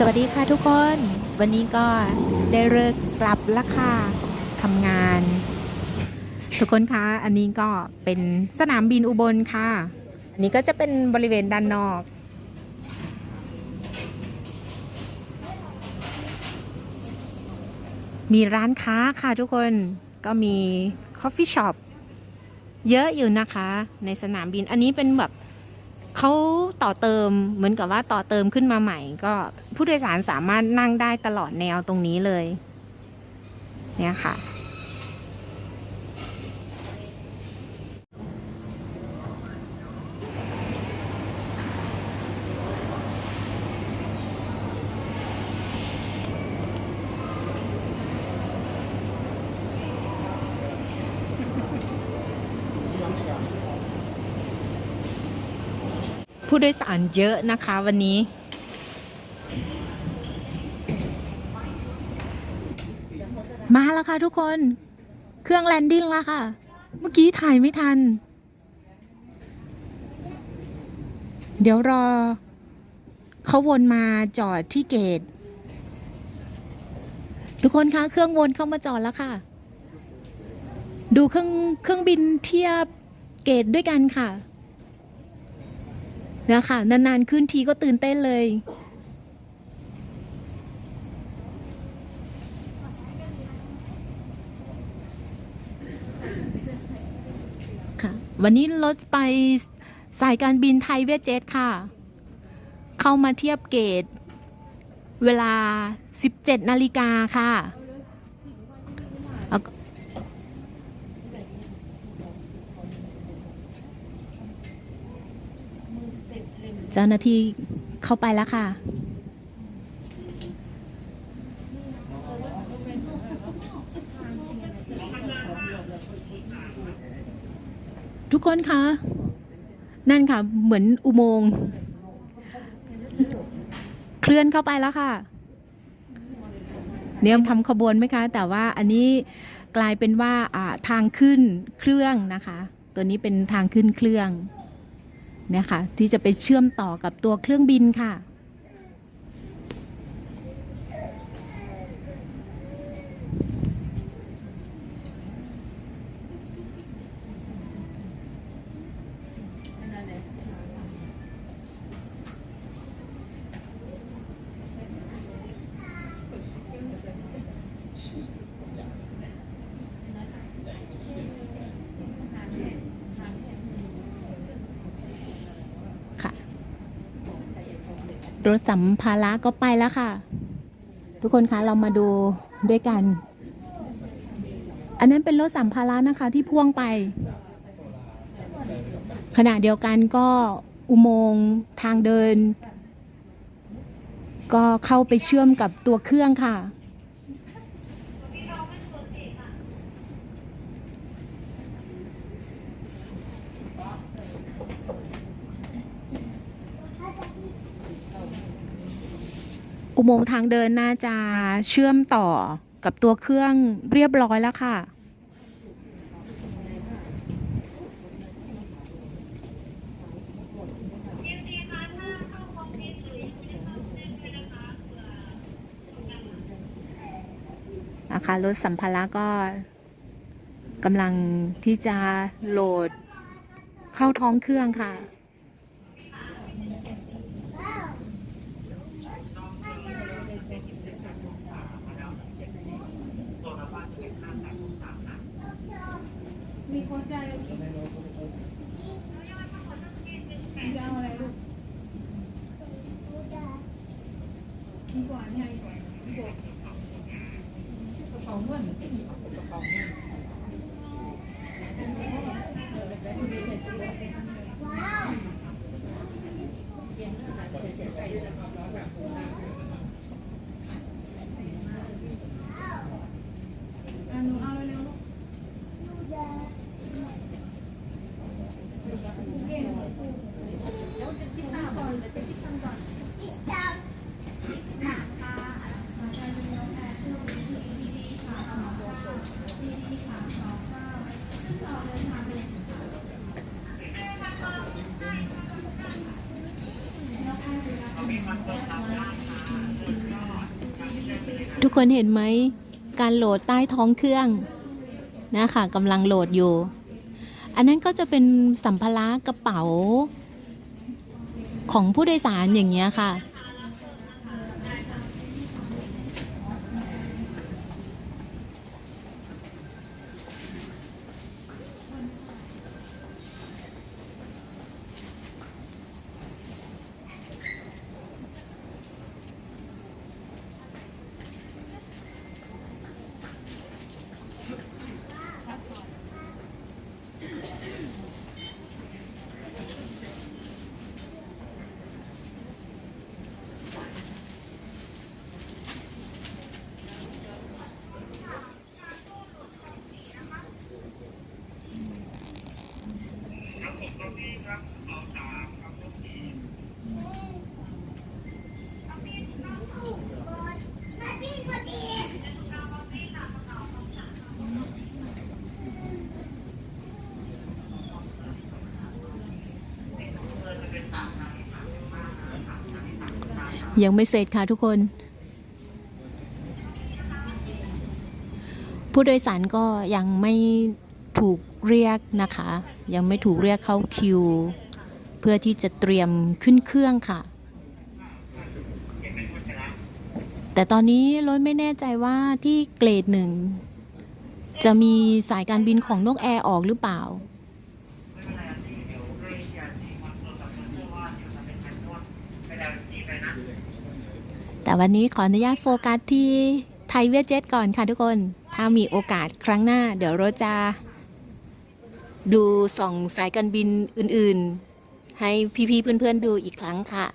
สวัสดีค่ะทุกคน วันนี้ก็ได้เลิกกลับแล้วค่ะทำงาน ทุกคนคะอันนี้ก็เป็นสนามบินอุบลค่ะ อันนี้ก็จะเป็นบริเวณด้านนอก มีร้านค้าค่ะทุกคนก็มีคอฟฟี่ช็อปเยอะอยู่นะคะในสนามบินอันนี้เป็นแบบ เขาต่อเติมเหมือนกับว่าต่อเติมขึ้นมาใหม่ ก็ผู้โดยสารสามารถนั่งได้ตลอดแนวตรงนี้เลย เนี่ยค่ะ ผู้โดยสารเยอะนะคะวันนี้ มาแล้วค่ะทุกคน เครื่องแลนดิ้งแล้วค่ะ เมื่อกี้ถ่ายไม่ทัน เดี๋ยวรอ เขาวนมาจอดที่เกต ทุกคนคะเครื่องวนเข้ามาจอดแล้วค่ะ ดูเครื่องเครื่องบินเทียบเกตด้วยกันค่ะ นี่ยค่ะนานๆขึ้นทีก็ตื่นเต้นเลยค่ะวันนี้รถไปสายการบินไทยเวทเจ็ตค่ะ เข้ามาเทียบเกต เวลา 17 นาฬิกาค่ะแล้วก็ เจ้าหน้าที่เข้าไปแล้วค่ะ ทุกคนคะ นั่นค่ะ เหมือนอุโมงค์เคลื่อนเข้าไปแล้วค่ะ เนี่ยทำขบวนไหมคะ แต่ว่าอันนี้กลายเป็นว่าทางขึ้นเครื่องนะคะ ตัวนี้เป็นทางขึ้นเครื่อง นะคะที่จะไปเชื่อมต่อกับตัวเครื่องบินค่ะ รถสัมภาระก็ไปแล้วค่ะ ทุกคนคะเรามาดูด้วยกัน อันนั้นเป็นรถสัมภาระนะคะที่พ่วงไป ขณะเดียวกันก็อุโมงค์ทางเดิน ก็เข้าไปเชื่อมกับตัวเครื่องค่ะ อุโมงค์ทางเดินน่าจะเชื่อมต่อกับตัวเครื่องเรียบร้อยแล้วค่ะนะคะรถสัมภาระก็กำลังที่จะโหลดเข้าท้องเครื่องค่ะ มีคนใจจะเอาอะไรลูกดีกว่าเนี่ยดีกว่าดีกว่ากระเป๋าเงินกระเป๋าเงินอะหนูเอาเร็วๆลูก ค ทุก คนเห็นไหมการโหลดใต้ท้องเครื่องนะคะกำลังโหลดอยู่ อันนั้นก็จะเป็นสัมภาระกระเป๋าของผู้โดยสารอย่างเงี้ยค่ะ ยังไม่เสร็จค่ะทุกคน ผู้โดยสารก็ยังไม่ถูกเรียกนะคะ ยังไม่ถูกเรียกเข้าคิว เพื่อที่จะเตรียมขึ้นเครื่องค่ะ แต่ตอนนี้รถไม่แน่ใจว่าที่เกรดหนึ่งจะมีสายการบินของนกแอร์ออกหรือเปล่า แต่วันนี้ขออนุญาตโฟกัสที่ไทยเวียดเจ็ตก่อนค่ะทุกคน ถ้ามีโอกาสครั้งหน้า เดี๋ยวเราจะดูส่องสายการบินอื่นๆ ให้พี่ๆเพื่อนๆดูอีกครั้งค่ะ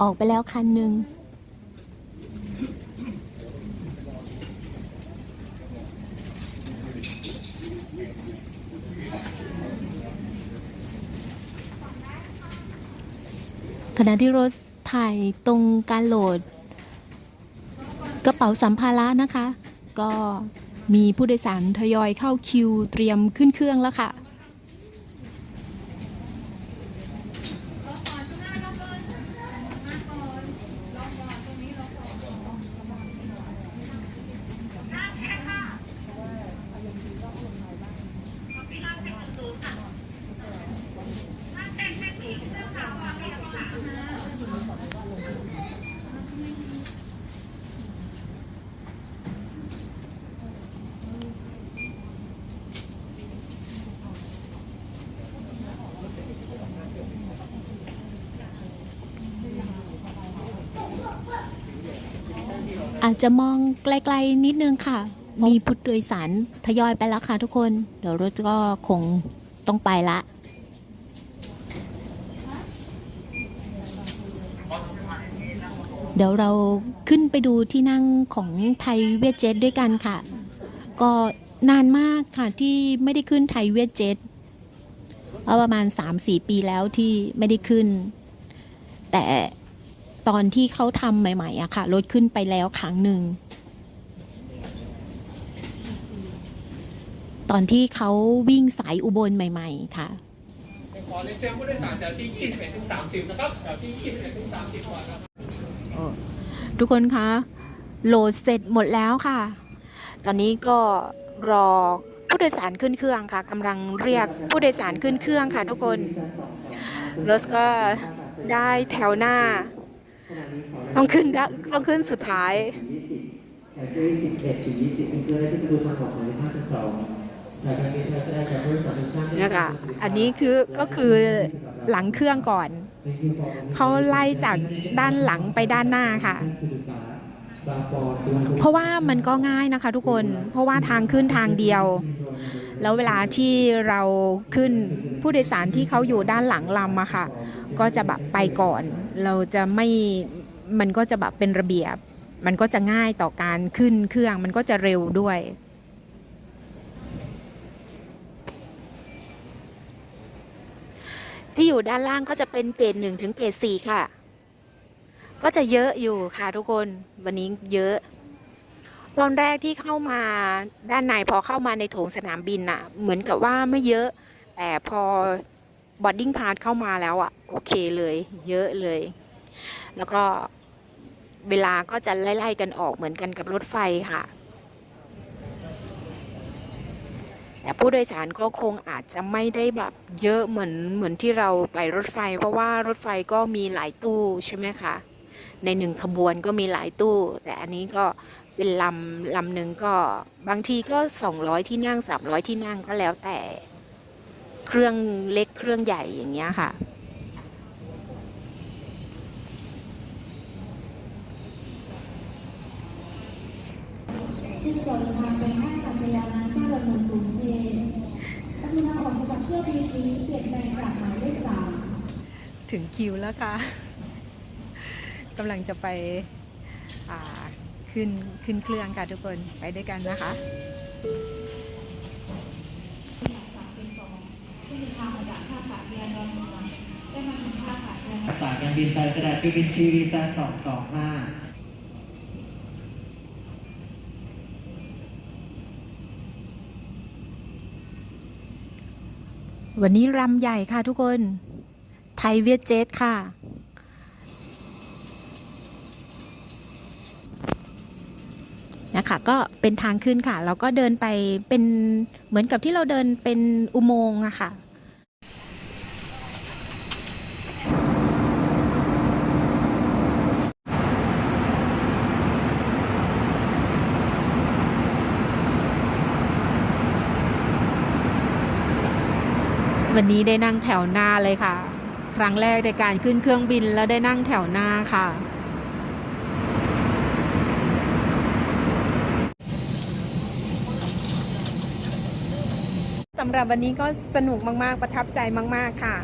ออกไปแล้วคันหนึ่งขณะที่รถถ่ายตรงการโหลด กระเป๋าสัมภาระนะคะ ก็มีผู้โดยสารทยอยเข้าคิวเตรียมขึ้นเครื่องแล้วค่ะ อาจจะมองไกลๆนิดนึงค่ะ มีผู้โดยสารทยอยไปแล้วค่ะทุกคน เดี๋ยวรถก็คงต้องไปละเดี๋ยวเราขึ้นไปดูที่นั่งของไทยเวียดเจ็ตด้วยกันค่ะ ก็นานมากค่ะที่ไม่ได้ขึ้นไทยเวียดเจ็ตเอาประมาณ 3-4 ปีแล้วที่ไม่ได้ขึ้น แต่ ตอนที่เขาทำใหม่ๆอะค่ะ ลดขึ้นไปแล้วครั้งหนึ่ง ตอนที่เขาวิ่งสายอุบลใหม่ ๆ ค่ะ ขอเรียนเชิญผู้โดยสารแถวที่ 21ถึง30 นะครับแถวที่ 21ถึง30ก่อนนะครับทุกคนคะโหลดเสร็จหมดแล้วค่ะ ตอนนี้ก็รอผู้โดยสารขึ้นเครื่องค่ะกำลังเรียกผู้โดยสารขึ้นเครื่องค่ะ ทุกคนรถก็ได้แถวหน้า ต้องขึ้นได้ต้องขึ้นสุดท้ายแถวที่11ถึง20เป็นเพื่อที่ประตูทางออกหมายเลข52สายการบินไทยจะได้จากบริษัททุกท่านเนี่ยค่ะอันนี้คือก็คือหลังเครื่องก่อน เขาไล่จากด้านหลังไปด้านหน้าค่ะ เพราะว่ามันก็ง่ายนะคะทุกคน เพราะว่าทางขึ้นทางเดียว แล้วเวลาที่เราขึ้นผู้โดยสารที่เขาอยู่ด้านหลังลำอะค่ะ ก็จะแบบไปก่อน เราจะไม่ มันก็จะแบบเป็นระเบียบ มันก็จะง่ายต่อการขึ้นเครื่อง มันก็จะเร็วด้วยที่อยู่ด้านล่างก็จะเป็นเกรดหนึ่งถึงเกรดสี่ค่ะ ก็จะเยอะอยู่ค่ะทุกคนวันนี้เยอะ ตอนแรกที่เข้ามาด้านในพอเข้ามาในโถงสนามบินน่ะ เหมือนกับว่าไม่เยอะ แต่พอบอดดิ้งพาสเข้ามาแล้วอะ โอเคเลย เยอะเลย แล้วก็เวลาก็จะไล่ๆกันออกเหมือนกันกับรถไฟค่ะ แต่ผู้โดยสารก็คงอาจจะไม่ได้แบบเยอะเหมือนเหมือนที่เราไปรถไฟ เพราะว่ารถไฟก็มีหลายตู้ใช่ไหมคะ ในหนึ่งขบวนก็มีหลายตู้ แต่อันนี้ก็เป็นลำลำหนึ่งก็บางทีก็ 200 ที่นั่ง 300 ที่นั่งก็แล้วแต่เครื่องเล็กเครื่องใหญ่อย่างเงี้ยค่ะ ซึ่งจะเดินทางไปท่าอากาศยานนานาชาติดอนเมืองกรุงเทพกรุณาออกสำหรับเที่ยวบินนี้เปลี่ยนแปลงจากหมายเลขสามถึงคิวแล้วค่ะ กำลังจะไปอ่าขึ้นขึ้นเครื่องค่ะทุกคนไปด้วยกันนะคะซึ่งมีทางมาจากท่าอากาศยานดอนเมืองได้มาถึงท่าอากาศยานสายการบินไทยกระดาษที่บินชีวีซ่าสองสองห้าวันนี้รำใหญ่ค่ะทุกคน ไทยเวียดเจ็ตค่ะ นะคะก็เป็นทางขึ้นค่ะเราก็เดินไปเป็นเหมือนกับที่เราเดินเป็นอุโมงค์อะค่ะวันนี้ได้นั่งแถวหน้าเลยค่ะ ครั้งแรกในการขึ้นเครื่องบินแล้วได้นั่งแถวหน้าค่ะ สำหรับวันนี้ก็สนุกมากๆ ประทับใจมาก ๆ ค่ะ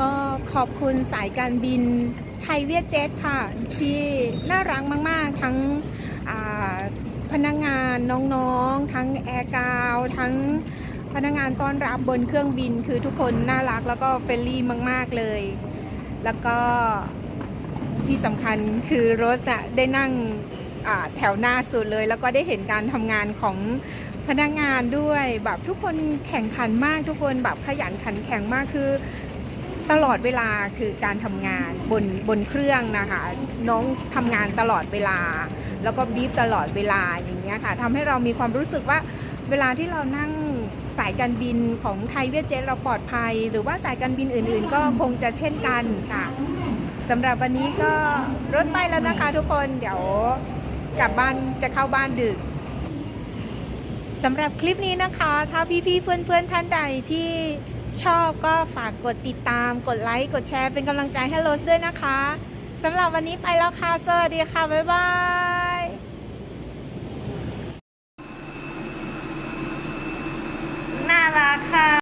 ก็ขอบคุณสายการบินไทยเวียดเจ็ตค่ะ ที่น่ารักมาก ๆ ทั้งพนักงานน้องๆ ทั้งแอร์กาวทั้งพนักงานต้อนรับบนเครื่องบินคือทุกคนน่ารักแล้วก็เฟรนลี่มาก ๆ เลย แล้วก็ที่สำคัญคือโรสน่ะได้นั่งแถวหน้าสุดเลย แล้วก็ได้เห็นการทำงานของ พนักงานด้วยแบบทุกคนแข่งขันมากทุกคนแบบขยันขันแข็งมากคือตลอดเวลาคือการทำงานบนบนเครื่องนะคะ น้องทำงานตลอดเวลา แล้วก็บีบตลอดเวลาอย่างเงี้ยค่ะทำให้เรามีความรู้สึกว่าเวลาที่เรานั่งสายการบินของไทยเวียดเจ็ตเราปลอดภัย หรือว่าสายการบินอื่น ๆ ก็คงจะเช่นกันค่ะสำหรับวันนี้ก็รถไปแล้วนะคะทุกคนเดี๋ยวกลับบ้านจะเข้าบ้านดึก สำหรับคลิปนี้นะคะ ถ้าพี่ๆเพื่อนๆท่านใดที่ชอบก็ฝากกดติดตาม กดไลค์ กดแชร์เป็นกำลังใจให้โรสด้วยนะคะสำหรับวันนี้ไปแล้วค่ะ สวัสดีค่ะ บ๊ายบาย